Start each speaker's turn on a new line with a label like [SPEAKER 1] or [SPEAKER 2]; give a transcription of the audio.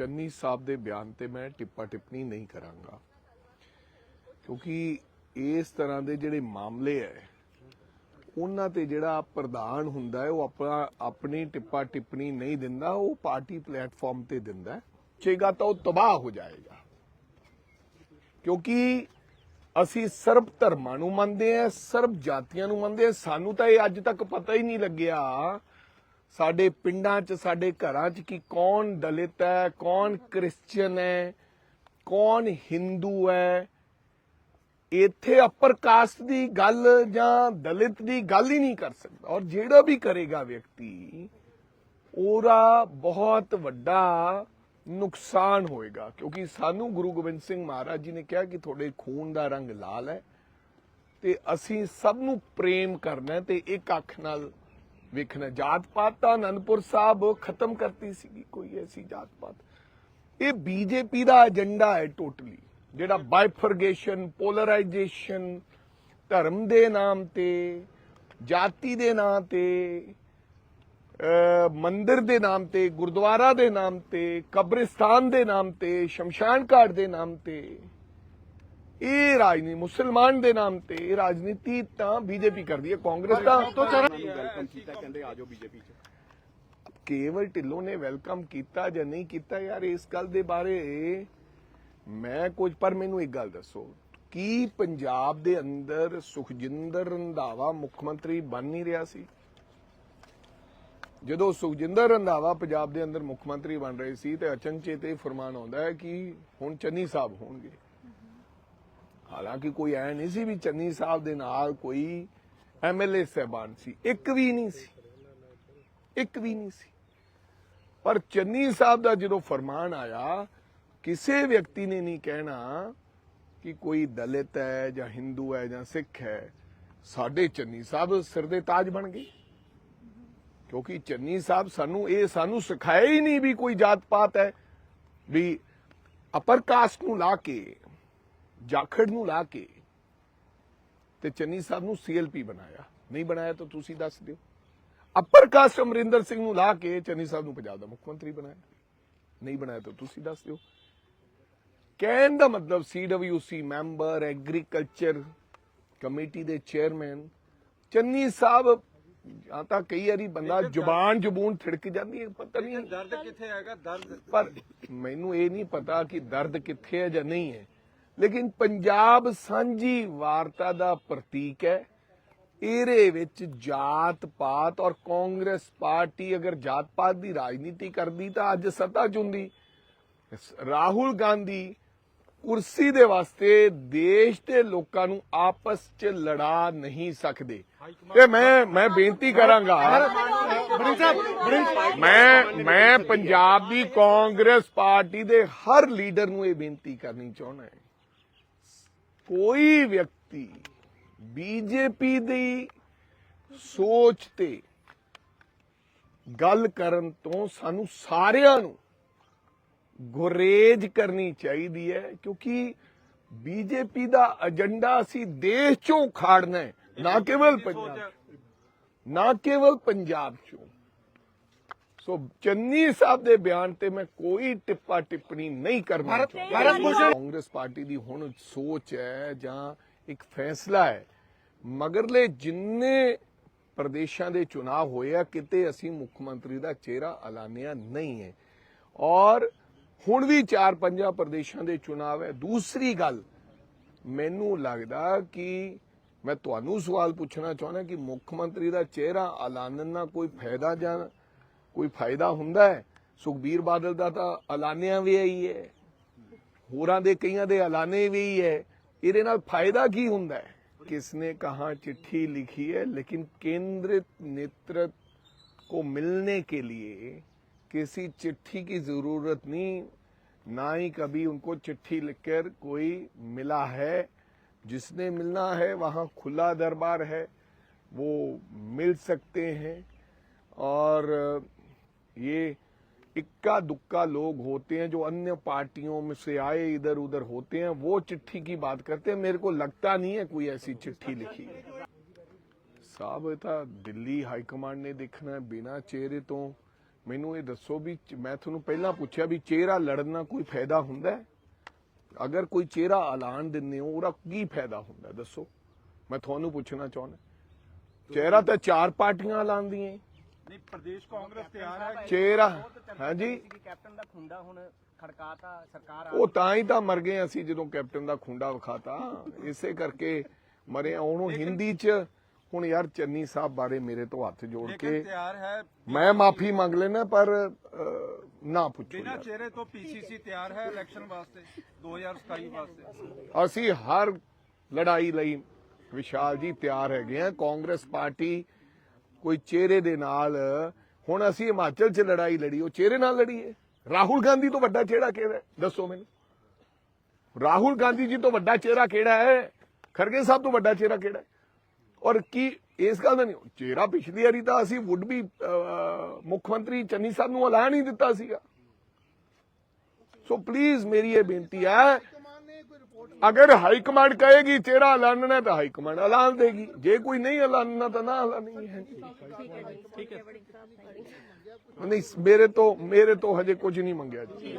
[SPEAKER 1] ਚੰਨੀ ਸਾਹਿਬ ਦੇ ਬਿਆਨ ਤੇ ਮੈਂ ਟਿੱਪਾ ਟਿੱਪਣੀ ਨਹੀਂ ਕਰਾਂਗਾ। ਕਿਉਂਕਿ ਇਸ ਤਰ੍ਹਾਂ ਦੇ ਜਿਹੜੇ ਮਾਮਲੇ ਹੈ ਉਹਨਾਂ ਤੇ ਜਿਹੜਾ ਪ੍ਰਧਾਨ ਹੁੰਦਾ ਹੈ ਉਹ ਆਪਣਾ, ਆਪਣੀ ਟਿੱਪਾ ਟਿੱਪਣੀ ਨਹੀਂ ਦਿੰਦਾ, ਉਹ ਪਾਰਟੀ ਪਲੇਟਫਾਰਮ ਤੇ ਦਿੰਦਾ ਚੇਗਾ ਤਾਂ ਉਹ ਤਬਾਹ ਹੋ ਜਾਏਗਾ। ਕਿਉਂਕਿ ਅਸੀਂ ਸਰਬ ਧਰਮਾਂ ਨੂੰ ਮੰਨਦੇ ਆ ਸਰਬ ਜਾਤੀਆਂ ਨੂੰ ਮੰਨਦੇ ਆ ਸਾਨੂੰ ਤਾਂ ਇਹ ਅੱਜ ਤੱਕ ਪਤਾ ਹੀ ਨਹੀਂ ਲੱਗਿਆ ਸਾਡੇ ਪਿੰਡਾਂ 'ਚ, ਸਾਡੇ ਘਰਾਂ 'ਚ ਕਿ ਕੌਣ ਦਲਿਤ ਹੈ, ਕੌਣ ਕ੍ਰਿਸਚੀਅਨ ਹੈ, ਕੌਣ ਹਿੰਦੂ ਹੈ, ਇੱਥੇ ਅਪਰ ਕਾਸਟ ਦੀ ਗੱਲ ਜਾਂ ਦਲਿਤ ਦੀ ਗੱਲ ਹੀ ਨਹੀਂ ਕਰ ਸਕਦਾ। ਔਰ ਜਿਹੜਾ ਵੀ ਕਰੇਗਾ ਵਿਅਕਤੀ, ਉਹਦਾ ਬਹੁਤ ਵੱਡਾ ਨੁਕਸਾਨ ਹੋਏਗਾ। ਕਿਉਂਕਿ ਸਾਨੂੰ ਗੁਰੂ ਗੋਬਿੰਦ ਸਿੰਘ ਮਹਾਰਾਜ ਜੀ ਨੇ ਕਿਹਾ ਕਿ ਤੁਹਾਡੇ ਖੂਨ ਦਾ ਰੰਗ ਲਾਲ ਹੈ ਤੇ ਅਸੀਂ ਸਭ ਨੂੰ ਪ੍ਰੇਮ ਕਰਨਾ ਤੇ ਇੱਕ ਅੱਖ ਨਾਲ ਵੇਖਣਾ, ਜਾਤ ਪਾਤ ਤਾਂ ਅਨੰਦਪੁਰ ਸਾਹਿਬ ਖਤਮ ਕਰਤੀ ਸੀਗੀ, ਕੋਈ ਐਸੀ ਜਾਤ ਪਾਤ। ਇਹ ਬੀਜੇਪੀ ਦਾ ਏਜੰਡਾ ਹੈ ਟੋਟਲੀ, ਜਿਹੜਾ ਬਾਈਫਰਗੇਸ਼ਨ, ਪੋਲਰਾਈਜੇਸ਼ਨ, ਧਰਮ ਦੇ ਨਾਮ ਤੇ, ਜਾਤੀ ਦੇ ਨਾਮ ਤੇ ਮੰਦਿਰ ਦੇ ਨਾਮ ਤੇ, ਗੁਰਦੁਆਰਾ ਦੇ ਨਾਮ ਤੇ, ਕਬਰਿਸਤਾਨ ਦੇ ਨਾਮ ਤੇ, ਸ਼ਮਸ਼ਾਨ ਘਾਟ ਦੇ ਨਾਮ ਤੇ ਇਹ ਰਾਜਨੀਤੀ ਮੁਸਲਮਾਨ ਦੇ ਨਾਮ ਤੇ ਇਹ ਰਾਜਨੀਤੀ ਤਾਂ ਬੀਜੇਪੀ ਕਰਦੀ ਹੈ ਕਾਂਗਰਸ ਤਾਂ
[SPEAKER 2] ਵੈਲਕਮ ਕੀਤਾ ਕਹਿੰਦੇ ਆਜੋ ਬੀਜੇਪੀ ਚ।
[SPEAKER 1] ਕੇਵਲ ਢਿੱਲੋਂ ਨੇ ਵੈਲਕਮ ਕੀਤਾ ਜਾਂ ਨਹੀਂ ਕੀਤਾ ਯਾਰ ਇਸ ਗੱਲ ਦੇ ਬਾਰੇ ਮੈਂ ਕੁਝ ਪਰ ਮੈਨੂੰ ਇੱਕ ਗੱਲ ਦੱਸੋ। ਕੀ ਪੰਜਾਬ ਦੇ ਅੰਦਰ ਸੁਖਜਿੰਦਰ ਰੰਧਾਵਾ ਮੁੱਖ ਮੰਤਰੀ ਬਣ ਨਹੀਂ ਰਿਹਾ ਸੀ? ਜਦੋਂ ਸੁਖਜਿੰਦਰ ਰੰਧਾਵਾ ਪੰਜਾਬ ਦੇ ਅੰਦਰ ਮੁੱਖ ਮੰਤਰੀ ਬਣ ਰਹੇ ਸੀ ਤੇ ਅਚਨਚੇਤ ਇਹ ਫਰਮਾਨ ਆਉਂਦਾ ਹੈ ਕਿ ਹੁਣ ਚੰਨੀ ਸਾਹਿਬ ਹੋਣਗੇ। ਹਾਲਾਂਕਿ ਕੋਈ ਐ ਨਹੀਂ ਸੀ ਵੀ ਚੰਨੀ ਸਾਹਿਬ ਦੇ ਨਾਲ ਕੋਈ ਐਮਐਲਏ ਸਹਿਬਾਨ ਸੀ। ਇੱਕ ਵੀ ਨਹੀਂ ਸੀ। ਇੱਕ ਵੀ ਨਹੀਂ ਸੀ। ਪਰ ਚੰਨੀ ਸਾਹਿਬ ਦਾ ਜਦੋਂ ਫਰਮਾਨ ਆਇਆ, ਕਿਸੇ ਵਿਅਕਤੀ ਨੇ ਨਹੀਂ ਕਹਿਣਾ ਕਿ ਕੋਈ ਦਲਿਤ ਹੈ ਜਾਂ ਹਿੰਦੂ ਹੈ ਜਾਂ ਸਿੱਖ ਹੈ, ਸਾਡੇ ਚੰਨੀ ਸਾਹਿਬ ਸਿਰ ਦੇ ਤਾਜ ਬਣ ਗਏ। ਕਿਉਂਕਿ ਚੰਨੀ ਸਾਹਿਬ ਸਾਨੂੰ, ਇਹ ਸਾਨੂੰ ਸਿਖਾਇਆ ਹੀ ਨਹੀਂ ਵੀ ਕੋਈ ਜਾਤ ਪਾਤ ਹੈ, ਵੀ ਅਪਰ ਕਾਸਟ ਨੂੰ ਲਾ ਕੇ ਜਾਖੜ ਨੂੰ ਲਾ ਕੇ ਤੇ ਚੰਨੀ ਸਾਹਿਬ ਨੂੰ ਸੀਐਲਪੀ ਬਣਾਇਆ। ਨਹੀਂ ਬਣਾਇਆ ਤਾਂ ਤੁਸੀਂ ਦੱਸ ਦਿਓ। ਅਪਰ ਕਾਸਟ ਅਮਰਿੰਦਰ ਸਿੰਘ ਨੂੰ ਲਾ ਕੇ ਚੰਨੀ ਸਾਹਿਬ ਨੂੰ ਪੰਜਾਬ ਦਾ ਮੁੱਖ ਮੰਤਰੀ ਬਣਾਇਆ। ਨਹੀਂ ਬਣਾਇਆ ਤਾਂ ਤੁਸੀਂ ਦੱਸ ਦਿਓ। ਕਹਿਣ ਦਾ ਮਤਲਬ ਸੀਡਬਲਯੂਸੀ ਮੈਂਬਰ ਐਗਰੀਕਲਚਰ ਕਮੇਟੀ ਦੇ ਚੇਅਰਮੈਨ ਚੰਨੀ ਸਾਹਿਬ ਜਾਂ ਤਾਂ ਕਈ ਵਾਰੀ ਬੰਦਾ ਜ਼ੁਬਾਨ ਜ਼ਬੂਨ ਥਿੜਕ ਜਾਂਦੀ ਹੈ ਪਤਾ ਨਹੀਂ।
[SPEAKER 2] ਦਰਦ ਕਿੱਥੇ ਆਏਗਾ ਦਰਦ
[SPEAKER 1] ਪਰ ਮੈਨੂੰ ਇਹ ਨਹੀਂ ਪਤਾ ਕਿ ਦਰਦ ਕਿੱਥੇ ਹੈ ਜਾਂ ਨਹੀਂ ਹੈ। ਲੇਕਿਨ ਪੰਜਾਬ ਸਾਂਝੀ ਵਾਰਤਾ ਦਾ ਪ੍ਰਤੀਕ ਹੈ। ਇਹਦੇ ਵਿੱਚ ਜਾਤ ਪਾਤ ਔਰ ਕਾਂਗਰਸ ਪਾਰਟੀ ਅਗਰ ਜਾਤ ਪਾਤ ਦੀ ਰਾਜਨੀਤੀ ਕਰਦੀ ਤਾਂ ਅੱਜ ਸੱਤਾ ਚ ਰਾਹੁਲ ਗਾਂਧੀ ਕੁਰਸੀ ਦੇ ਵਾਸਤੇ ਦੇਸ਼ ਦੇ ਲੋਕਾਂ ਨੂੰ ਆਪਸ 'ਚ ਲੜਾ ਨਹੀਂ ਸਕਦੇ। ਤੇ ਮੈਂ ਮੈਂ ਬੇਨਤੀ ਕਰਾਂਗਾ, ਮੈਂ ਮੈਂ ਪੰਜਾਬ ਦੀ ਕਾਂਗਰਸ ਪਾਰਟੀ ਦੇ ਹਰ ਲੀਡਰ ਨੂੰ ਇਹ ਬੇਨਤੀ ਕਰਨੀ ਚਾਹੁੰਦਾ ਹਾਂ। ਕੋਈ ਵਿਅਕਤੀ ਬੀਜੇਪੀ ਦੀ ਸੋਚ ਤੇ ਗੱਲ ਕਰਨ ਤੋਂ ਸਾਨੂੰ ਸਾਰਿਆਂ ਨੂੰ ਗੁਰੇਜ ਕਰਨੀ ਚਾਹੀਦੀ ਹੈ ਕਿਉਂਕਿ ਬੀਜੇਪੀ ਦਾ ਏਜੰਡਾ ਅਸੀਂ ਦੇਸ਼ ਚੋਂ ਖਾੜਨਾ ਹੈ ਨਾ ਕੇਵਲ ਪੰਜਾਬ ਨਾ ਕੇਵਲ ਪੰਜਾਬ ਚੋਂ। ਸੋ ਚੰਨੀ ਸਾਹਿਬ ਦੇ ਬਿਆਨ ਤੇ ਮੈਂ ਕੋਈ ਟਿੱਪਾ ਟਿੱਪਣੀ ਨਹੀਂ ਕਰਨਾ ਚਾਹੁੰਦਾ। ਕਾਂਗਰਸ ਪਾਰਟੀ ਦੀ ਹੁਣ ਸੋਚ ਹੈ ਜਾਂ ਇੱਕ ਫੈਸਲਾ ਹੈ। ਮਗਰਲੇ ਜਿੰਨੇ ਪ੍ਰਦੇਸ਼ਾਂ ਦੇ ਚੁਣਾਵ ਹੋਏ ਆ ਕਿਤੇ ਅਸੀਂ ਮੁੱਖ ਮੰਤਰੀ ਦਾ ਚਿਹਰਾ ਐਲਾਨਿਆ ਨਹੀਂ ਹੈ। ਔਰ ਹੁਣ ਵੀ 4-5 ਪ੍ਰਦੇਸ਼ਾਂ ਦੇ ਚੁਣਾਵ ਹੈ। ਦੂਸਰੀ ਗੱਲ ਮੈਨੂੰ ਲੱਗਦਾ ਕਿ ਮੈਂ ਤੁਹਾਨੂੰ ਸਵਾਲ ਪੁੱਛਣਾ ਚਾਹੁੰਦਾ ਕਿ ਮੁੱਖ ਮੰਤਰੀ ਦਾ ਚਿਹਰਾ ਐਲਾਨਣ ਨਾਲ ਕੋਈ ਫਾਇਦਾ ਜਾਂ ਕੋਈ ਫਾਇਦਾ ਹੁੰਦਾ ਹੈ ਸੁਖਬੀਰ ਬਾਦਲ ਦਾ ਤਾਂ ਐਲਾਨਿਆ ਵੀ ਹੀ ਹੈ ਹੋਰਾਂ ਦੇ ਕਈਆਂ ਦੇ ਐਲਾਨੇ ਵੀ ਹੀ ਹੈ ਇਹਦੇ ਨਾਲ ਫਾਇਦਾ ਕੀ ਹੁੰਦਾ ਹੈ किसने कहा चिट्ठी लिखी है लेकिन केंद्रित नेतृत्व को मिलने के लिए किसी चिट्ठी की जरूरत नहीं ना ही कभी उनको चिट्ठी लिखकर कोई मिला है जिसने मिलना है वहाँ खुला दरबार है वो मिल सकते हैं और ये इक्का दुक्का लोग होते हैं जो अन्य पार्टियों में से आए इधर उधर होते हैं वो चिट्ठी की बात करते हैं मेरे को लगता नहीं है कोई ऐसी चिट्ठी लिखी है साहब ਇਹ ਤਾਂ ਦਿੱਲੀ ਹਾਈ ਕਮਾਂਡ ਨੇ ਦੇਖਣਾ ਹੈ ਬਿਨਾ ਚਿਹਰੇ ਤੋਂ ਮੈਨੂੰ ਇਹ ਦੱਸੋ ਵੀ ਚ- ਮੈਂ ਤੁਹਾਨੂੰ ਪਹਿਲਾਂ ਪੁੱਛਿਆ ਵੀ ਚਿਹਰਾ ਲੜਨ ਨਾਲ ਕੋਈ ਫਾਇਦਾ ਹੁੰਦਾ ਹੈ ਅਗਰ ਕੋਈ ਚਿਹਰਾ ਐਲਾਨ ਦਿੰਦੇ ਹੋ ਉਹਦਾ ਕੀ ਫਾਇਦਾ ਹੁੰਦਾ ਹੈ? ਦੱਸੋ ਮੈਂ ਤੁਹਾਨੂੰ ਪੁੱਛਣਾ ਚਾਹੁੰਦਾ ਚਿਹਰਾ ਤਾਂ ਚਾਰ ਪਾਰਟੀਆਂ ਐਲਾਨਦੀਆਂ ਹੀ।
[SPEAKER 3] ਨਹੀਂ ਪ੍ਰਦੇਸ਼ ਕਾਂਗਰਸ ਤਿਆਰ ਹੈ
[SPEAKER 1] ਚਿਹਰਾ ਹਾਂਜੀ।
[SPEAKER 4] ਕੈਪਟਨ ਦਾ ਖੁੰਡਾ ਹੁਣ ਖੜਕਾਤਾ ਸਰਕਾਰ ਆ
[SPEAKER 1] ਉਹ ਤਾਂ ਹੀ ਤਾਂ ਮਰ ਗਏ ਅਸੀਂ ਜਦੋਂ ਕੈਪਟਨ ਦਾ ਖੁੰਡਾ ਵਿਖਾਤਾ। ਇਸੇ ਕਰਕੇ ਮਰੇ ਆ। ਉਹਨੂੰ ਹਿੰਦੀ ਚ ਹੁਣ ਯਾਰ ਚੰਨੀ ਸਾਹਿਬ ਬਾਰੇ ਮੇਰੇ ਤੋਂ ਹੱਥ ਜੋੜ
[SPEAKER 3] ਲੇਕਿਨ
[SPEAKER 1] ਕੇ
[SPEAKER 3] ਤਿਆਰ ਹੈ
[SPEAKER 1] ਮੈਂ ਮਾਫੀ ਮੰਗ ਲੈਣਾ ਪਰ ਨਾ ਪੁੱਛੋ
[SPEAKER 3] ਬਿਨਾਂ। ਚਿਹਰੇ ਤੋਂ ਪੀਸੀਸੀ ਤਿਆਰ ਹੈ ਇਲੈਕਸ਼ਨ ਵਾਸਤੇ 2027 ਵਾਸਤੇ।
[SPEAKER 1] ਅਸੀਂ ਹਰ ਲੜਾਈ ਲਈ ਵਿਸ਼ਾਲ ਜੀ ਤਿਆਰ ਹੈਗੇ ਆ। ਕਾਂਗਰਸ ਪਾਰਟੀ ਕੋਈ ਚਿਹਰੇ ਦੇ ਨਾਲ, ਹੁਣ ਅਸੀਂ ਹਿਮਾਚਲ 'ਚ ਲੜਾਈ ਲੜੀ, ਉਹ ਚਿਹਰੇ ਨਾਲ ਲੜੀਏ ਰਾਹੁਲ ਗਾਂਧੀ ਤੋਂ ਵੱਡਾ ਚਿਹਰਾ ਕਿਹੜਾ ਦੱਸੋ ਮੈਨੂੰ। ਰਾਹੁਲ ਗਾਂਧੀ ਜੀ ਤੋਂ ਵੱਡਾ ਚਿਹਰਾ ਕਿਹੜਾ ਹੈ? ਖਰਗੇ ਸਾਹਿਬ ਤੋਂ ਵੱਡਾ ਚਿਹਰਾ ਕਿਹੜਾ ਹੈ? ਔਰ ਕੀ, ਇਸ ਗੱਲ ਦਾ ਨਹੀਂ ਚਿਹਰਾ ਪਿਛਲੀ ਵਾਰੀ ਤਾਂ ਅਸੀਂ ਵੁੱਡ ਵੀ ਮੁੱਖ ਮੰਤਰੀ ਚੰਨੀ ਸਾਹਿਬ ਨੂੰ ਐਲਾਨ ਹੀ ਦਿੱਤਾ ਸੀਗਾ। ਸੋ ਪਲੀਜ਼ ਮੇਰੀ ਇਹ ਬੇਨਤੀ ਹੈ ਅਗਰ ਹਾਈ ਕਮਾਂਡ ਕਹੇਗੀ ਚਿਹਰਾ ਐਲਾਨਣਾ ਹੈ ਤਾਂ ਹਾਈ ਕਮਾਂਡ ਐਲਾਨ ਦੇਗੀ। ਜੇ ਕੋਈ ਨਹੀਂ ਐਲਾਨਣਾ ਤਾਂ ਨਾ ਐਲਾਨੀ ਹੈ। ਨਹੀਂ ਮੇਰੇ ਤੋਂ ਮੇਰੇ ਤੋਂ ਹਜੇ ਕੁਝ ਨਹੀਂ ਮੰਗਿਆ ਜੀ।